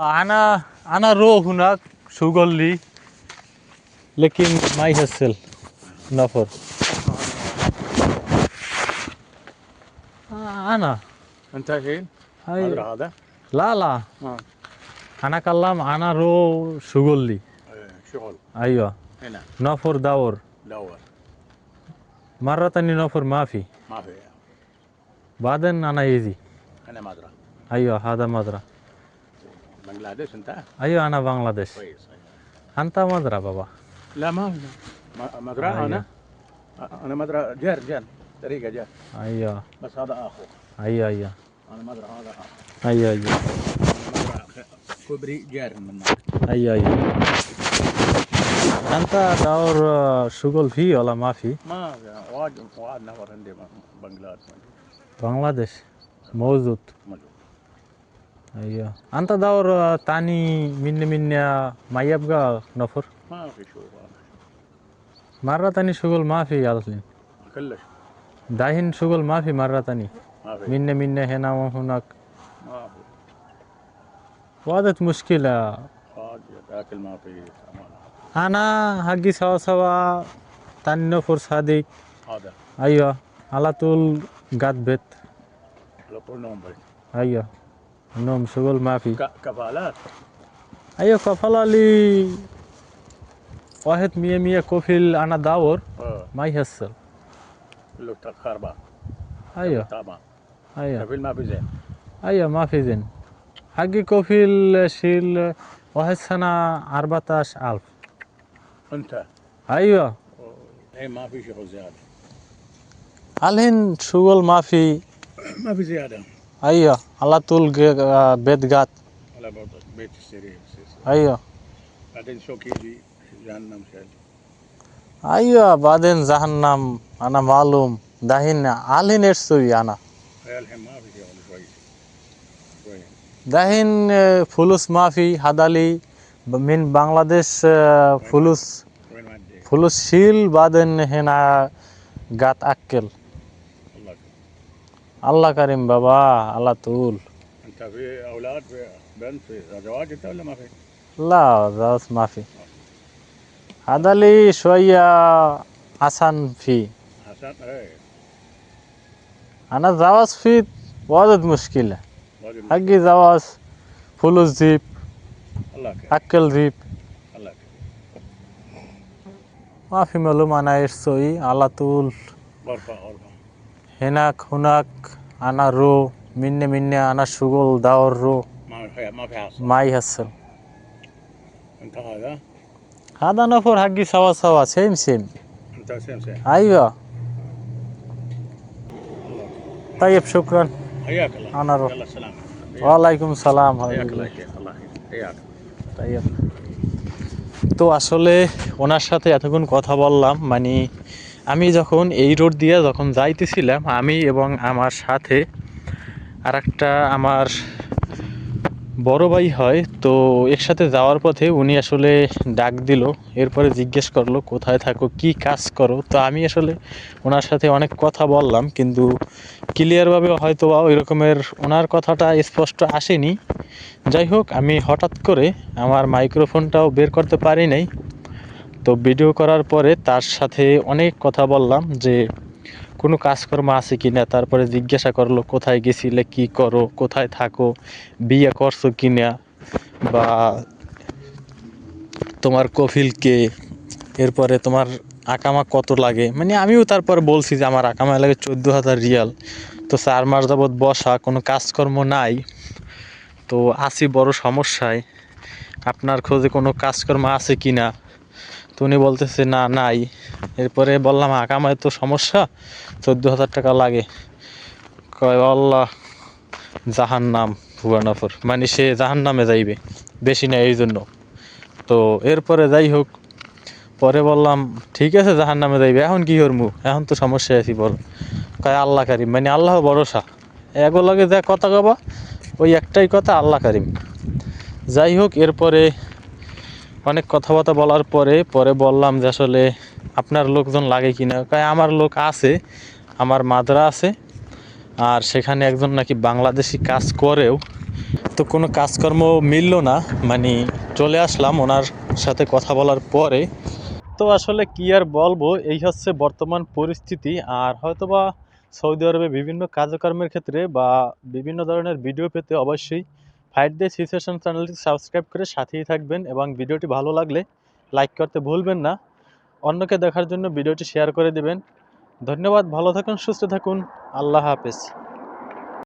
أنا أنا رو هناك شغل لي لكن ما يحصل نفر آه، أنا انت فين؟ هاي هذا هذا؟ لا لا اه أنا كلام أنا رو شغل لي إيه، شغل أيوة هنا نفر دور دور مرة تانية نفر ما في ما في بعدين أنا يجي انا ما ادري أيوة هذا مدرة بنغلاديش انت؟ أيوة أنا بنغلاديش كويس أنت مدرة بابا لا ما في ما- ما ادري أيوة. انا انا ما ادري جار جار طريقه جار أيوة بس هذا اخو أيوة أيوة انا ما ادري هذا اخو أيوة أيوة أنا ما أدري كبري جار من أيوة أيوة أنت دور شغل فيه ولا ما في؟ ما في واحد واحد نفر عندي بنغلاديش بنغلاديش موجود موجود أيوة أنت دور تاني من من ما يبقى نفر ما في شغل مرة تاني شغل ما في أصلا كلش داهن شغل ما في مرة تاني ما في من من هنا وهناك ما في وهذا مشكلة واحد تاكل ما في أمان. أنا حقي سوا سوا تاني نفر صادق هذا أيوة على طول قاد بيت على طول نوم بس أيوة نوم شغل ما في ك- كفالات أيوة كفالة لي واحد مية مية كفيل أنا داور اه ما يحصل كله خربان أيوة طبعا أيوة كفيل ما في زين أيوة ما في زين حقي كفيل شيل واحد سنة أربعة عشر ألف انت أيوة اي ما في شغل زياده الحين شغل ما في ما في زياده ಅಯ್ಯೋ ಅಲತುಲ್ ಬೇದ್ಗಾತ್ all about Beth Syriasis. ಅಯ್ಯೋ Aden Shokiji, Jahannam Shadi. ಅಯ್ಯೋ ಬಾದೆನ್ ಜಹನ್ನಮ್ ಅನ ಮಾಲೂಮ್ ದಹಿನ್ ಆಲಿನ್ ಎಟ್ಸುವಿ ಅನ Well, him up is all right. Right. ದಹಿನ್ ফুলুস মাফি হাদালি মিন বাংলাদেশ ফুলুস When one day. ফুলুস শিল বাদেন হেনা গাত আক্কেল আল্লাহ কারিম বাবা আল্লাহ তুল। মাফি। আদালি সোয়া হাসান ফি। আনা জাওয়াজ ফি বহুত মুশকিল। আগে জাওয়াজ ফুলুস জিপ আক্কেল জিপ। মাফি মালুম আনা ইরসই আলাতুল বরফা। أنا زواج في واجد مشكلة راجل حقي زواج فلوس جيب الله كريم أكل جيب الله كريم ما في معلوم أنا إيش سوي على طول غرفه غرفه هناك هناك أنا رو مني مني أنا شغل دور رو ما في ما في حصل ما يحصل انت هذا هذا نفر حقي سوا سوا سيم سيم انت سيم سيم أيوة طيب شكرا حياك الله أنا روح يلا سلام ওয়ালাইকুম সালাম حياك হাবিবুল্লাহ। الله كيف الله حياك طيب। তো আসলে ওনার সাথে এতক্ষণ কথা বললাম মানে আমি যখন এই রোড দিয়ে যখন যাইতেছিলাম, আমি এবং আমার সাথে আর একটা আমার বড় ভাই হয়, তো একসাথে যাওয়ার পথে উনি আসলে ডাক দিল, এরপরে জিজ্ঞেস করল, কোথায় থাকো? কি কাজ করো? তো আমি আসলে ওনার সাথে অনেক কথা বললাম, কিন্তু ক্লিয়ারভাবে হয়তো বা ওই রকমের ওনার কথাটা স্পষ্ট আসেনি। যাই হোক, আমি হঠাৎ করে আমার মাইক্রোফোনটাও বের করতে পারি নাই। তো ভিডিও করার পরে তার সাথে অনেক কথা বললাম যে, কোনো কাজকর্ম আছে কি না? তারপরে জিজ্ঞাসা করল, কোথায় গেছিলে, কি করো, কোথায় থাকো, বিয়ে করছ কি না? বা তোমার কফিল কে? এরপরে তোমার আকামা কত লাগে? মানে আমিও তারপর বলছি যে, আমার আকামা লাগে চোদ্দ হাজার রিয়াল। তো চার মাস যাবৎ বসা, কোনো কাজকর্ম নাই। তো আছি বড় সমস্যায়। আপনার খোঁজে কোনো কাজকর্ম আছে কি না? তো উনি বলতেছে, না, নাই। এরপরে বললাম আকামায় তো সমস্যা চোদ্দ হাজার টাকা লাগে। কয়, আল্লাহ জাহান নাম ভুয়ানাফর মানে সে জাহান নামে যাইবে, বেশি না এই জন্য। তো এরপরে যাই হোক, পরে বললাম, ঠিক আছে জাহান নামে যাইবে, এখন কি করব এখন তো সমস্যায় আছি বড় কয়, আল্লাহ কারিম। মানে আল্লাহ ভরসা। এগুলোকে যা কথা কবা, ওই একটাই কথা, আল্লাহ কারিম। যাই হোক, এরপরে অনেক কথাবার্তা বলার পরে পরে বললাম যে আসলে আপনার লোকজন লাগে কি না কয়, আমার লোক আছে, আমার মাদ্রা আছে, আর সেখানে একজন নাকি বাংলাদেশি কাজ করেও। তো কোনো কাজকর্ম মিললো না মানে চলে আসলাম ওনার সাথে কথা বলার পরে। তো আসলে কি আর বলব, এই হচ্ছে বর্তমান পরিস্থিতি। আর হয়তোবা সৌদি আরবে বিভিন্ন কাজকর্মের ক্ষেত্রে বা বিভিন্ন ধরনের ভিডিও পেতে অবশ্যই ফাইট দে সিচুয়েশন চ্যানেলটি সাবস্ক্রাইব করে সাথেই থাকবেন এবং ভিডিওটি ভালো লাগলে লাইক করতে ভুলবেন না। অন্যকে দেখার জন্য ভিডিওটি শেয়ার করে দেবেন। ধন্যবাদ, ভালো থাকুন, সুস্থ থাকুন। আল্লাহ হাফেজ।